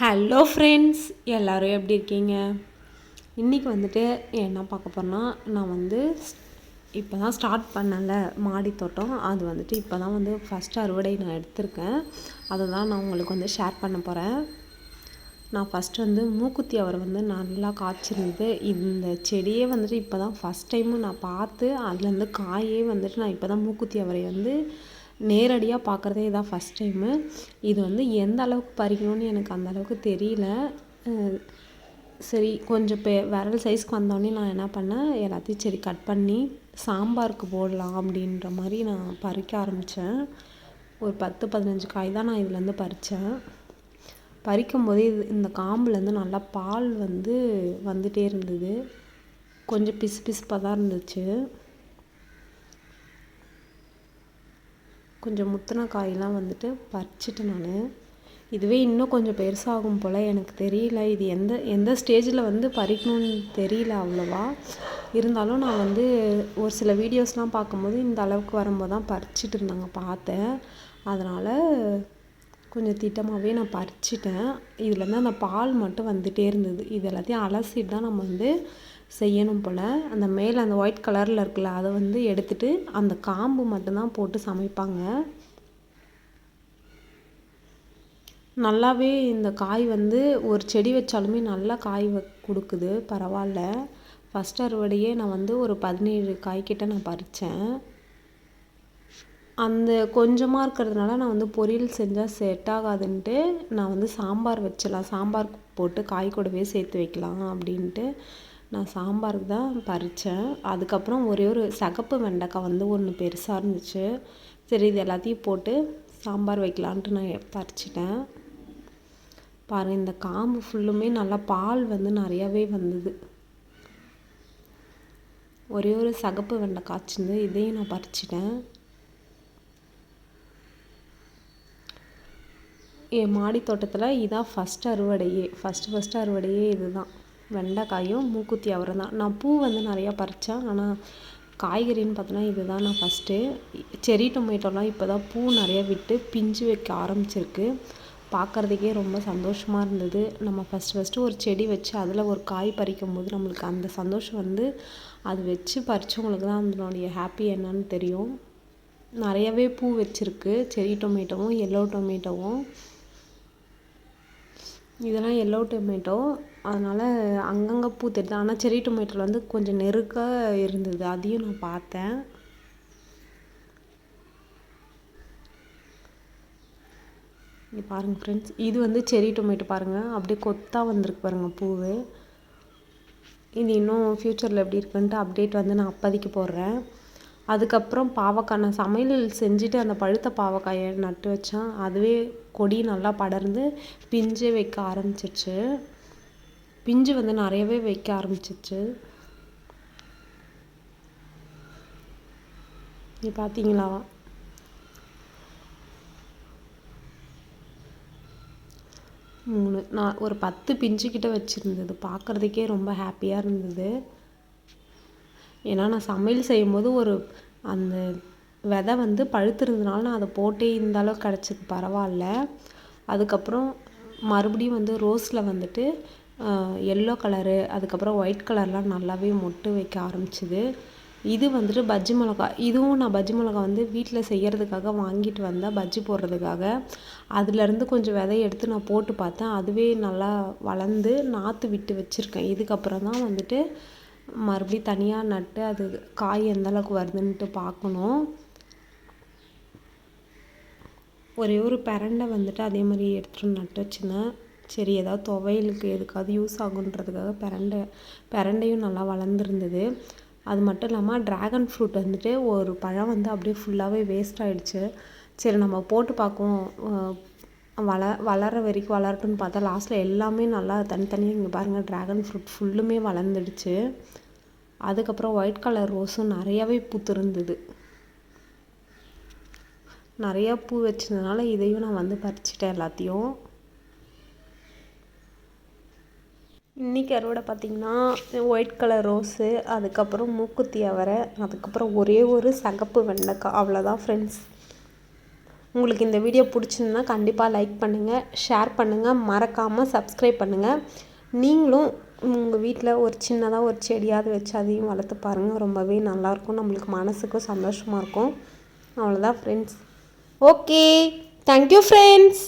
Hello friends எல்லோரும் எப்படி இருக்கீங்க? இன்றைக்கி வந்துட்டு என்ன பார்க்க போகிறேன்னா நான் வந்து இப்போ தான் ஸ்டார்ட் பண்ணல மாடி தோட்டம். அது வந்துட்டு இப்போ தான் வந்து ஃபஸ்ட் அறுவடை நான் எடுத்திருக்கேன். அதை தான் நான் உங்களுக்கு வந்து ஷேர் பண்ண போகிறேன் நான் ஃபஸ்ட்டு வந்து மூக்குத்தி அவரை வந்து நல்லா காய்ச்சிருந்தது இந்த செடியே வந்துட்டு இப்போ தான் ஃபஸ்ட் டைமு நான் பார்த்து அதுலேருந்து காயே வந்துட்டு நான் இப்போ தான் மூக்குத்தி அவரை வந்து நேரடியாக பார்க்குறதே இதான் ஃபஸ்ட் டைமு இது வந்து எந்த அளவுக்கு பறிக்கணும்னு எனக்கு அந்த அளவுக்கு தெரியல. சரி கொஞ்சம் பெ விரல் சைஸ்க்கு வந்தோடனே நான் என்ன பண்ணேன்? எல்லாத்தையும் சரி கட் பண்ணி சாம்பாருக்கு போடலாம் அப்படின்ற மாதிரி நான் பறிக்க ஆரம்பித்தேன் ஒரு பத்து பதினஞ்சு காய் தான் நான் இதுலேருந்து பறித்தேன் பறிக்கும் போதே இது இந்த காம்புலேருந்து நல்லா பால் வந்து வந்துகிட்டே இருந்தது. கொஞ்சம் பிசு பிசுப்பாக தான் இருந்துச்சு. கொஞ்சம் முத்தின காயெல்லாம் வந்துட்டு பறிச்சிட்டேன் நான். இதுவே இன்னும் கொஞ்சம் பெருசாகும் போல் எனக்கு தெரியல. இது எந்த எந்த ஸ்டேஜில் வந்து பறிக்கணும்னு தெரியல அவ்வளோவா. இருந்தாலும் நான் வந்து ஒரு சில வீடியோஸ்லாம் பார்க்கும்போது இந்த அளவுக்கு வரும்போது தான் பறிச்சிட்டு இருந்தாங்க பார்த்தேன். அதனால் கொஞ்சம் திட்டமாகவே நான் பறிச்சிட்டேன். இதுலேருந்து அந்த பால் மட்டும் வந்துகிட்டே இருந்தது. இது எல்லாத்தையும் அலசிட்டு தான் நம்ம வந்து செய்யணும் போல். அந்த மேலே அந்த ஒயிட் கலரில் இருக்குல்ல அதை வந்து எடுத்துட்டு அந்த காம்பு மட்டும்தான் போட்டு சமைப்பாங்க. நல்லாவே இந்த காய் வந்து ஒரு செடி வச்சாலுமே நல்லா காய் கொடுக்குது. பரவாயில்ல. ஃபஸ்ட் அறுவடையே நான் வந்து ஒரு பதினேழு காய்கிட்ட நான் பறித்தேன் அந்த கொஞ்சமாக இருக்கிறதுனால நான் வந்து பொரியல் செஞ்சால் செட் ஆகாதுன்ட்டு நான் வந்து சாம்பார் வச்சிடலாம் சாம்பார் போட்டு காய் கூடவே சேர்த்து வைக்கலாம் அப்படின்ட்டு. நான் சாம்பாருக்கு தான் பறித்தேன். அதுக்கப்புறம் ஒரே ஒரு சகப்பு வெண்டைக்காய் வந்து ஒன்று பெருசாக இருந்துச்சு. சரி இது எல்லாத்தையும் போட்டு சாம்பார் வைக்கலான்ட்டு நான் பறிச்சிட்டேன். பாருங்கள் இந்த காம்பு ஃபுல்லுமே நல்லா பால் வந்து நிறையாவே வந்தது. ஒரே ஒரு சகப்பு வெண்டை காய்ச்சிருந்து இதையும் நான் பறிச்சிட்டேன். என் மாடி தோட்டத்தில் இதான் ஃபஸ்ட் அறுவடையே. ஃபஸ்ட்டு ஃபஸ்ட்டு அறுவடையே இதுதான். வெண்டைக்காயும் மூக்குத்தி அவரம் தான் நான் பூ வந்து நிறையா பறித்தேன் ஆனால் காய்கறின்னு பார்த்தோன்னா இது தான் நான் ஃபஸ்ட்டு செரி டொமேட்டோலாம் இப்போ தான் பூ நிறையா விட்டு பிஞ்சு வைக்க ஆரம்பிச்சிருக்கு. பார்க்குறதுக்கே ரொம்ப சந்தோஷமாக இருந்தது. நம்ம ஃபஸ்ட்டு ஃபஸ்ட்டு ஒரு செடி வச்சு அதில் ஒரு காய் பறிக்கும் போது நம்மளுக்கு அந்த சந்தோஷம் வந்து அது வச்சு பறித்தவங்களுக்கு தான் அதனுடைய ஹாப்பி என்னன்னு தெரியும். நிறையவே பூ வச்சுருக்கு. செரி டொமேட்டோவும் எல்லோ டொமேட்டோவும். இதெல்லாம் எல்லோ டொமேட்டோ அதனால் அங்கங்கே பூ தெரியுது. ஆனால் செரி டொமேட்டோவில் வந்து கொஞ்சம் நெருக்க இருந்தது. அதையும் நான் பார்த்தேன். இங்கே பாருங்கள் ஃப்ரெண்ட்ஸ் இது வந்து செரி டொமேட்டோ பாருங்கள் அப்படியே கொத்தாக வந்திருக்கு பாருங்கள் பூ இது இன்னும் ஃப்யூச்சரில் எப்படி இருக்குன்ட்டு அப்டேட் வந்து நான் அப்போதைக்கு போடுறேன். அதுக்கப்புறம் பாவக்காய் நான் சமையல் செஞ்சுட்டு அந்த பழுத்த பாவக்காயை நட்டு வச்சேன். அதுவே கொடி நல்லா படர்ந்து பிஞ்சு வைக்க ஆரம்பிச்சிச்சு பிஞ்சு வந்து நிறையவே வைக்க ஆரம்பிச்சிச்சு நீ பார்த்தீங்களா மூணு நான் ஒரு பத்து பிஞ்சு கிட்ட வச்சுருந்தது. பார்க்குறதுக்கே ரொம்ப ஹாப்பியாக இருந்தது. ஏன்னா நான் சமையல் செய்யும்போது ஒரு அந்த விதை வந்து பழுத்திருந்தனால நான் அதை போட்டே இந்த அளவுக்கு கிடச்சிது பரவாயில்ல. அதுக்கப்புறம் மறுபடியும் வந்து ரோஸில் வந்துட்டு எல்லோ கலரு அதுக்கப்புறம் ஒயிட் கலர்லாம் நல்லாவே மொட்டு வைக்க ஆரம்பிச்சிது. இது வந்துட்டு பஜ்ஜி மிளகா இதுவும் நான் பஜ்ஜி மிளகா வந்து வீட்டில் செய்கிறதுக்காக வாங்கிட்டு வந்தேன் பஜ்ஜி போடுறதுக்காக. அதுலேருந்து கொஞ்சம் விதைய எடுத்து நான் போட்டு பார்த்தேன். அதுவே நல்லா வளர்ந்து நாற்று விட்டு வச்சுருக்கேன். இதுக்கப்புறம் தான் வந்துட்டு மறுபடியும் தனியாக நட்டு அது காய் எந்த அளவுக்கு வருதுன்ட்டு பார்க்கணும். ஒரே ஒரு பிரண்டை வந்துட்டு அதே மாதிரி எடுத்துகிட்டு நட்டு வச்சுருந்தேன் சரி ஏதாவது துவையலுக்கு எதுக்காவது யூஸ் ஆகுன்றதுக்காக பிரண்டை பெரண்டையும் நல்லா வளர்ந்துருந்தது. அது மட்டும் இல்லாமல் ட்ராகன் ஃப்ரூட் வந்துட்டு ஒரு பழம் வந்து அப்படியே ஃபுல்லாகவே வேஸ்ட் ஆகிடுச்சு சரி நம்ம போட்டு பார்க்குவோம். வள வளர வரைக்கும் வளரட்டும்னு பார்த்தா லாஸ்ட்டில் எல்லாமே நல்லா தனித்தனியாக இங்கே பாருங்கள் ட்ராகன் ஃப்ரூட் ஃபுல்லுமே வளர்ந்துடுச்சு. அதுக்கப்புறம் ஒயிட் கலர் ரோஸும் நிறையாவே பூத்துருந்தது நிறையா பூ வச்சதுனால இதையும் நான் வந்து பறிச்சிட்டேன் எல்லாத்தையும். இன்றைக்கி அறுவடை பார்த்திங்கன்னா ஒயிட் கலர் ரோஸு அதுக்கப்புறம் மூக்குத்தி அவரை அதுக்கப்புறம் ஒரே ஒரு சகப்பு வெண்டைக்காய் அவ்வளோதான் ஃப்ரெண்ட்ஸ் உங்களுக்கு இந்த வீடியோ பிடிச்சிருந்தா கண்டிப்பாக லைக் பண்ணுங்கள் ஷேர் பண்ணுங்கள் மறக்காமல் சப்ஸ்கிரைப் பண்ணுங்கள் நீங்களும் உங்கள் வீட்டில் ஒரு சின்னதாக ஒரு செடியாவது வச்சு அதையும் வளர்த்து பாருங்கள் ரொம்பவே நல்லாயிருக்கும் நம்மளுக்கு மனசுக்கும் சந்தோஷமாக இருக்கும். அவ்வளோதான் ஃப்ரெண்ட்ஸ் ஓகே தேங்க்யூ ஃப்ரெண்ட்ஸ்